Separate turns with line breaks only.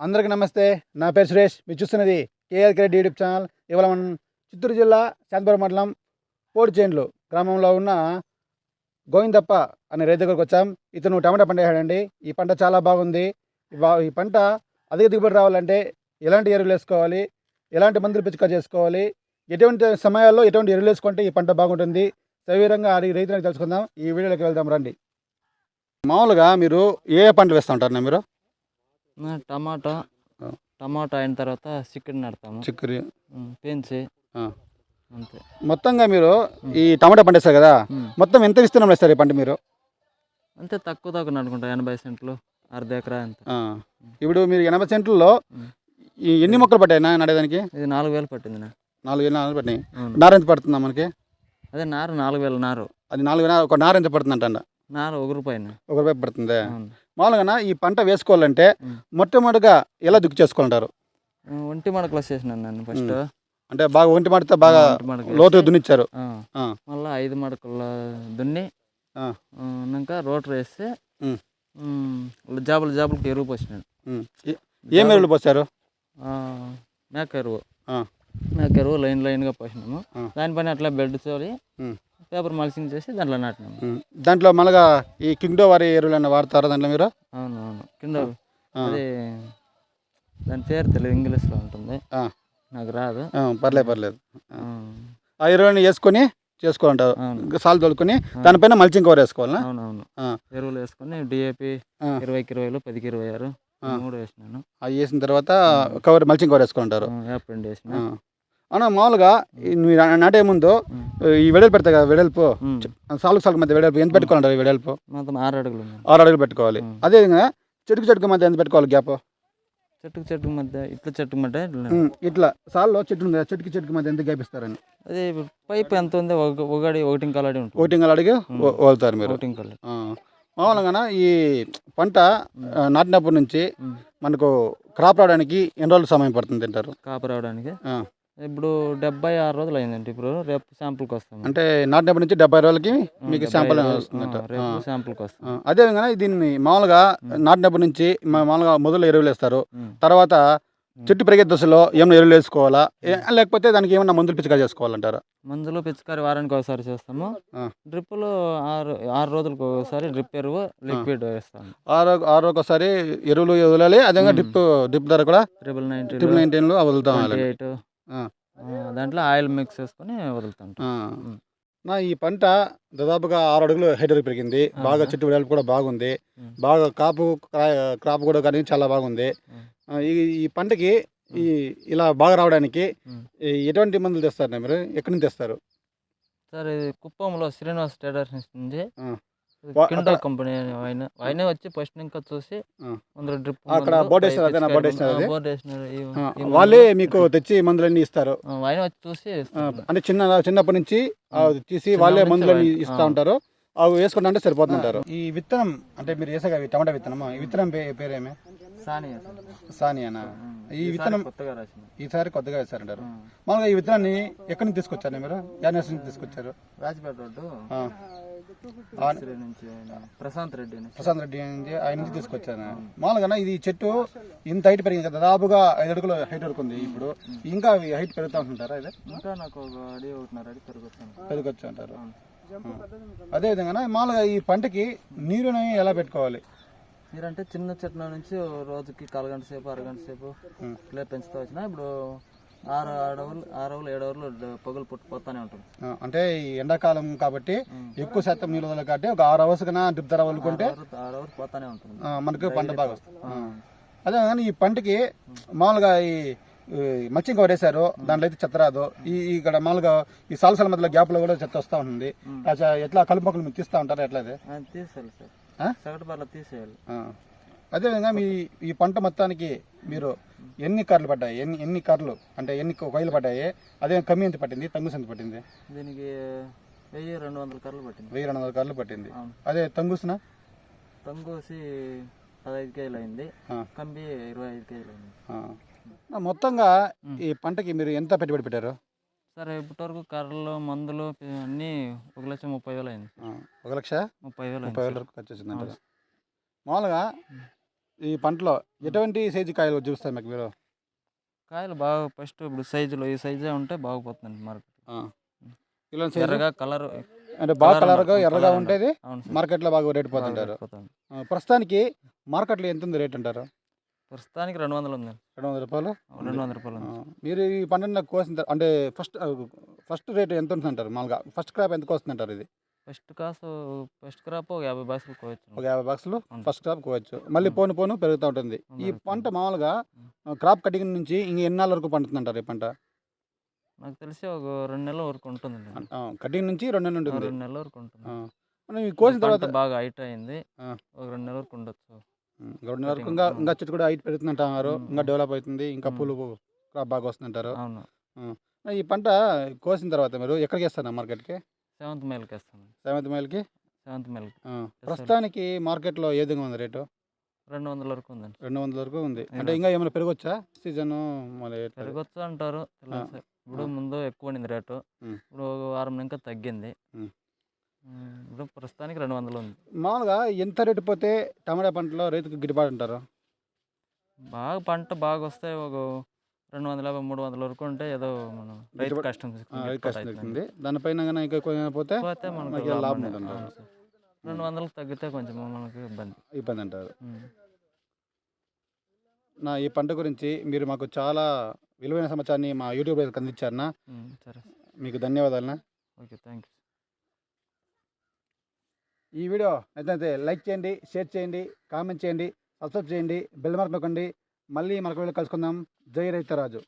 అందరికీ నమస్తే. నా పేరు సురేష్. మీరు చూస్తున్నది కేఆర్ క్రెడ్ యూట్యూబ్ ఛానల్. ఇవాళ మనం చిత్తూరు జిల్లా శాంతపురం మండలం పోడిచేండ్లు గ్రామంలో ఉన్న గోవిందప్ప అనే రైతు దగ్గరకు వచ్చాం. ఇతను టమాటా పంట వేసాడండి. ఈ పంట చాలా బాగుంది. ఈ బా- ఈ పంట అధిక దిగుబడి రావాలంటే ఎలాంటి ఎరువులు వేసుకోవాలి? ఎలాంటి మందులు పిచికా చేసుకోవాలి? ఎటువంటి సమయాల్లో ఎటువంటి ఎరువులు వేసుకుంటే ఈ పంట బాగుంటుంది? సవివరంగా అడిగి రైతులకు తెలుసుకుందాం. ఈ వీడియోలోకి వెళ్దాం రండి. మామూలుగా మీరు ఏ పంట పంటలు వేస్తూ ఉంటారు మీరు?
టమాటా. టమాటా అయిన తర్వాత చికెన్ నడతాము.
చిక్కురి
పెంచి. అంతే.
మొత్తంగా మీరు ఈ టమాటా పంట వేస్తారు కదా. మొత్తం ఎంత విస్తీర్ణం వేస్తారు ఈ పంట మీరు?
అంతే తక్కువ తక్కువ నడుకుంటా ఎనభై సెంట్లు అర్ధ ఎకరా అంత.
ఇప్పుడు మీరు ఎనభై సెంట్లలో ఎన్ని మొక్కలు పట్టాయి నడేదానికి?
ఇది నాలుగు వేలు పట్టింది
నాలుగు వేలు నాలుగు పట్టినాయి. నార ఎంత పడుతుందా మనకి?
అదే నారు నాలుగు వేలు నారు.
అది నాలుగు వేల ఒక నార ఎంత పడుతుంది అంట
నారు ఒక రూపాయి
ఒక రూపాయి పడుతుంది? మామూలుగా ఈ పంట వేసుకోవాలంటే. మొట్టమొదటిగా ఎలా దుక్కు చేసుకోవాలంటారు?
ఆ, ఒంటి మడకలు చేసినాను నేను ఫస్ట్.
అంటే బాగా ఒంటి మడితే బాగా
వేసి,
దున్నిచ్చారు.
మళ్ళా ఐదు మడకల దున్ని ఉన్నాక రోటర్ వేస్తే జాబులు జాబులకి ఎరువు పోసినాడు.
ఏ- ఎరువులు పోసారు?
మేక ఎరువు. మేక ఎరువు లైన్ లైన్గా పోసినాము. దానిపైన అట్లా బెడ్ చోలి. పేపర్ మల్సింగ్ చేసి దాంట్లో నాటినాము
ఉమ్. దాంట్లో మళ్ళగా ఈ కింగ్డో వారి ఎరువులు అన్న వాడతారా దాంట్లో మీరు?
అవును అవును. కింద. అది దాని పేరు తెలియదు ఇంగ్లీష్లో ఉంటుంది. నాకు రాదు.
పర్లేదు పర్లేదు
ఆ,
ఎరువులను వేసుకొని చేసుకోవాలంటారు. సాలు తోలుకొని దానిపైన మల్చింగ్ కవర్ వేసుకోవాలా?
అవును అవును.
ఆ.
ఎరువులు వేసుకొని డిఏపి. ఇరవైకి ఇరవైలు పదికి ఇరవై ఆరు. మూడు వేసినాను.
అవి వేసిన తర్వాత కవర్ మల్చింగ్ కవర్ వేసుకుంటారు
యాప్ వేసిన.
అవునా మామూలుగా మీరు నాటే ముందు. ఈ వెడల్పు పెడతాయి కదా వెడల్పు. సాలుకు సాలుకు మధ్య వెడల్పు ఎంత పెట్టుకోవాలంటారు ఈ వెడల్పు
ఆరు అడుగులు.
ఆరు అడుగులు పెట్టుకోవాలి. అదేవిధంగా చెట్టుకు చెట్టుకు మధ్య ఎంత పెట్టుకోవాలి గ్యాప్
చెట్టుకు చెట్టుకు మధ్య ఇట్లా చెట్టుకు మధ్య ఇట్లా.
సాల్లో చెట్టు ఉంది చెట్టుకి చెట్టుకు మధ్య ఎంత గ్యాప్ ఇస్తారని
అదే పైప్ ఎంత ఉంది ఒక ఒకటి ఒకటి కలడి ఉంటుంది
ఓటింగ్ అడిగి వదులుతారు మీరు
ఒకటి కలడి.
మామూలుగా ఈ పంట నాటినప్పటి నుంచి. మనకు క్రాప్ రావడానికి ఎన్ని రోజులు సమయం పడుతుంది అంటారు
కాపు రావడానికి. ఇప్పుడు డెబ్బై ఆరు రోజులు అయిందండి ఇప్పుడు. రేపు శాంపుల్కి వస్తాము.
అంటే నాటినప్పటి నుంచి డెబ్బై రోజులకి మీకు
డెబ్బై
శాంపుల్ వస్తుందంట.
రేపు శాంపుల్కి వస్తాం.
అదేవిధంగా దీన్ని మామూలుగా నాటినప్పటి నుంచి మా- మామూలుగా మొదలు ఎరువులు వేస్తారు. తర్వాత చెట్టు పెరిగే దశలో ఏమైనా ఎరువులు వేసుకోవాలా? లేకపోతే దానికి ఏమైనా మందులు పిచ్చిగా చేసుకోవాలంటారు?
మందులు పిచికారి వారానికి ఒకసారి చేస్తాము. డ్రిప్పులు ఆరు ఆరు రోజులకు ఒకసారి డ్రిప్ ఎరువు లిక్విడ్ వేస్తాము.
ఆరో ఆరో ఒకసారి ఎరువులు వదలాలి. అదేవిధంగా. డ్రిప్ డ్రిప్ ధర కూడా
ట్రిపుల్ నైన్టీ
ట్రిపుల్ నైన్టీన్లో వదులుతాం
ఎయిట్. దాంట్లో ఆయిల్ మిక్స్ చేసుకొని వదులుతాం.
నా ఈ పంట దాదాపుగా ఆరు అడుగులు వరకు పెరిగింది. బాగా. చెట్టు వెడల్పు కూడా బాగుంది. బాగా కాపు క్రా- క్రాప్ కూడా కానీ చాలా బాగుంది. ఈ ఈ పంటకి ఈ ఇలా బాగా రావడానికి ఎటువంటి మందులు తెస్తారు? మీరు ఎక్కడి నుంచి తెస్తారు?
సార్ ఇది కుప్పంలో శ్రీనివాస్ ట్రేడర్స్ నుంచి కిండో కంపెనీ ఆయన ఆయనే వచ్చి ఫస్ట్ ఇంకా చూసి డ్రిప్
అక్కడ బోర్డు వేసినారు అదేనా? బోర్డు వేసినారు అది?
బోర్డు వేసినారు.
వాళ్ళే
మందులు
మీకు తెచ్చి మందులన్నీ ఇస్తారు.
ఆయన వచ్చి చూసి.
అంటే చిన్న చిన్నప్పటి నుంచి. తీసి వాళ్ళే మందులన్నీ ఇస్తూ. ఉంటారు. అవి వేసుకుంటా అంటే సరిపోతుంటారు ఈ విత్తనం అంటే మీరు వేసాక టమాటా విత్తనం ఈ విత్తనం పేరేమే?
సానియా.
సానియానా? ఈ
ఈసారి
విత్తనం
కొత్తగా
ఈసారి కొత్తగా వేస్తారంటారు
ఆ.
మామూలుగా ఈ విత్తనాన్ని ఎక్కడి నుంచి తీసుకొచ్చారు మీరు? యానివర్స్ నుంచి తీసుకొచ్చారు?
రాజపేట రోడ్డు. ప్రశాంత్ రెడ్డి
ప్రశాంత్ రెడ్డి నుంచి ఆయన నుంచి తీసుకొచ్చాను. మామూలుగా ఇది చెట్టు ఇంత హైట్ పెరిగింది కదా దాదాపుగా ఐదు అడుగుల హైట్ వరకు ఉంది ఇప్పుడు. ఇంకా అవి హైట్ పెరుగుతూ ఉంటుంటారా ఇది?
ఇంకా నాకు ఒక అడి ఒకటిన్నర అడి పెరుగుతాను.
పెరగచ్చు అంటారు అదే విధంగా మామూలుగా ఈ పంటకి నీరుని ఎలా పెట్టుకోవాలి?
మీరంటే చిన్న చెట్ల నుంచి రోజుకి కాలగంట సేపు అరగంట సేపు ఇట్లా పెంచుతూ వచ్చిన ఇప్పుడు ఆరు అడవులు ఆరు అవర్లు ఏడు అవర్లు పగులు పుట్టి పోతానే ఉంటుంది.
అంటే ఈ ఎండాకాలం కాబట్టి ఎక్కువ శాతం నీళ్ళు వదలదు కాబట్టి ఒక ఆరు అవర్స్ కన్నా డ్రిప్ ధర వదులుకుంటే
ఆరు అవర్లు పోతానే ఉంటుంది.
మనకు పంట బాగా వస్తుంది. అదే విధంగా ఈ పంటకి మామూలుగా ఈ కవర్ వేశారు దాంట్లో అయితే చెత్త రాదు. ఈ ఇక్కడ మామూలుగా ఈ సాలసాల మధ్యలో గ్యాప్లో కూడా చెత్త వస్తూ ఉంటుంది. ఎట్లా కలుపు మొక్కలు మీరు తీస్తూ ఉంటారా ఎట్లా అది?
తీసేయాలి సార్? సగటు బార్లో తీసేయాలి.
అదేవిధంగా మీ ఈ పంట మొత్తానికి మీరు ఎన్ని కార్లు పడ్డాయి? ఎన్ని ఎన్ని కార్లు? అంటే ఎన్ని కొయ్యలు పడ్డాయి? అదే కమ్మి ఎంత పట్టింది? తంగుస్ ఎంత పట్టింది?
దీనికి వెయ్యి రెండు వందల కర్రలు పట్టింది.
వెయ్యి రెండు వందల కార్లు పట్టింది. అదే తంగుస్న?
తంగోసి పదహైదు కేజీలు అయింది. కంబి ఇరవై ఐదు కేజీలు అయింది.
మొత్తంగా ఈ పంటకి మీరు ఎంత పెట్టుబడి పెట్టారు?
సరే ఇప్పటివరకు కర్రలు మందులు అన్నీ ఒక లక్ష ముప్పై వేలు అయింది.
ఒక లక్ష?
ముప్పై వేలు
ముప్పై వేల వరకు ఖర్చు వచ్చిందంట మామూలుగా ఈ పంటలో ఎటువంటి సైజు కాయలు చూపిస్తారు మీకు మీరు?
కాయలు బాగా ఫస్ట్ ఇప్పుడు సైజులో ఈ సైజే ఉంటే బాగుపోతుంది మార్కెట్. ఎర్రగా కలర్
అంటే బాగా కలర్గా. ఎర్రగా
సార్.
మార్కెట్లో బాగా రేటు పోతుంటారు. ప్రస్తుతానికి మార్కెట్లో ఎంత ఉంది రేట్ అంటారు?
ప్రస్తుతానికి రెండు వందలు ఉంది
రెండు వందల రూపాయలు
రెండు వందల రూపాయలు
మీరు ఈ పంటను కోసిన అంటే ఫస్ట్ ఫస్ట్ రేట్ ఎంత ఉంటుంది అంటారు మామూలుగా ఫస్ట్ క్రాప్ ఎంత వస్తుంది అంటారు ఇది?
ఫస్ట్ కాసు ఫస్ట్ క్రాప్ ఒక యాభై బాక్సులు కోవచ్చు
ఒక యాభై బాక్సులు. ఫస్ట్ క్రాప్ కోవచ్చు మళ్ళీ. పోను పోను పెరుగుతూ ఉంటుంది ఈ. పంట మామూలుగా క్రాప్ కటింగ్ నుంచి ఇంక ఎన్నాళ్ళ వరకు పండుతుంది అంటారు ఈ పంట
నాకు తెలిసి ఒక రెండు నెలల వరకు ఉంటుంది
కటింగ్ నుంచి రెండు నెలలు ఉంటుంది
రెండు నెలల వరకు ఉంటుంది.
మనం ఈ కోసిన తర్వాత
బాగా హైట్ అయింది. ఒక రెండు నెలల వరకు ఉండొచ్చు
రెండు నెలల వరకు ఇంకా. ఇంకా చెట్టు కూడా హైట్ పెరుగుతుంది అంటున్నారు
ఉం,
ఇంకా. డెవలప్ అవుతుంది ఇంకా. పూలు క్రాప్ బాగా వస్తుంది అంటారు
అవును
ఈ పంట కోసిన తర్వాత మీరు ఎక్కడికి వేస్తారు మార్కెట్కి
సెవెంత్ మైల్కి వేస్తాను
సెవెంత్ మైల్కి?
సెవెంత్ మైల్కి.
ఆ, ప్రస్తుతానికి మార్కెట్లో ఏ విధంగా ఉంది రేటు?
రెండు వందల వరకు ఉందండి.
రెండు వందల వరకు ఉంది. అంటే ఇంకా ఏమైనా పెరగొచ్చా? సీజన్ మళ్ళీ?
పెరగొచ్చు అంటారు. ఇప్పుడు. ముందు ఎక్కువ ఉండింది రేటు. ఇప్పుడు ఒక వారం ఇంకా తగ్గింది. ఇప్పుడు ప్రస్తుతానికి రెండు వందలు ఉంది.
మామూలుగా ఎంత రేటు పోతే టమాటా పంటలో రైతుకు గిట్టుబాటు అంటారు?
బాగా పంట బాగా వస్తే ఒక రెండు వందల యాభై మూడు వందల వరకు ఉంటే ఏదో మనం రైతు కష్టం. అవుతుంది
దానిపైన పోతే
మనకు లాభం. రెండు వందలకు తగ్గితే కొంచెం మనకి ఇబ్బంది.
ఇబ్బంది అంటారు. నా ఈ పంట గురించి మీరు మాకు చాలా విలువైన సమాచారాన్ని మా యూట్యూబ్ అందించారన్నా.
సరే
మీకు ధన్యవాదాలన్నా.
Okay thank you.
ఈ వీడియో నచ్చినైతే లైక్ చేయండి షేర్ చేయండి కామెంట్ చేయండి సబ్స్క్రైబ్ చేయండి బెల్ మార్క్ నొక్కండి. మళ్ళీ మరొక వెళ్ళి కలుసుకుందాం. జై రైతరాజు.